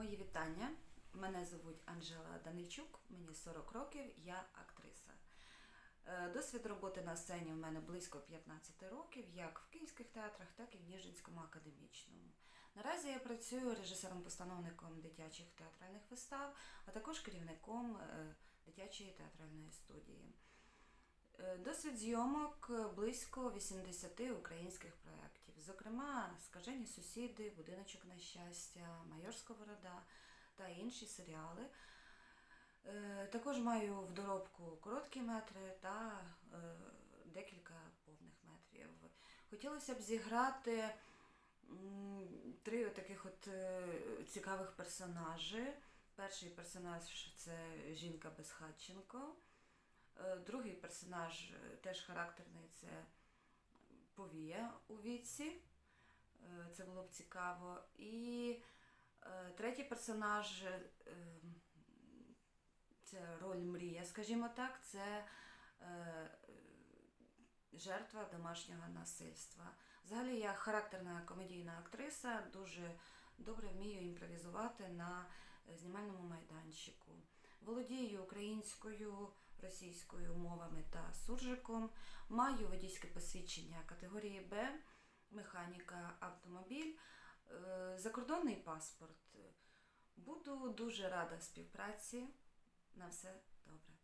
Мої вітання. Мене звуть Анжела Данильчук, мені 40 років, я актриса. Е, Досвід роботи на сцені в мене близько 15 років, як в київських театрах, так і в Ніжинському академічному. Наразі я працюю режисером-постановником дитячих театральних вистав, а також керівником е, дитячої театральної студії. Е, Досвід зйомок е, близько 80 українських проєктів, зокрема Скажені сусіди, Будиночок на щастя, Майор Сковорода та інші серіали. Е, Також маю в доробку короткі метри та декілька повних метрів. Хотілося б зіграти три таких от цікавих персонажі. Перший персонаж це жінка Безхатченко. Другий персонаж е, теж характерний це повія у віці. Е, Це було б цікаво. І е, третій персонаж це роль мрія, скажімо так, це жертва домашнього насильства. Взагалі я характерна комедійна актриса, дуже добре вмію імпровізувати на знімальному майданчику. Володію українською, російською мовами та суржиком. Маю водійське посвідчення категорії Б, механіка автомобіль, е, закордонний паспорт. Буду дуже рада співпраці. На все добре.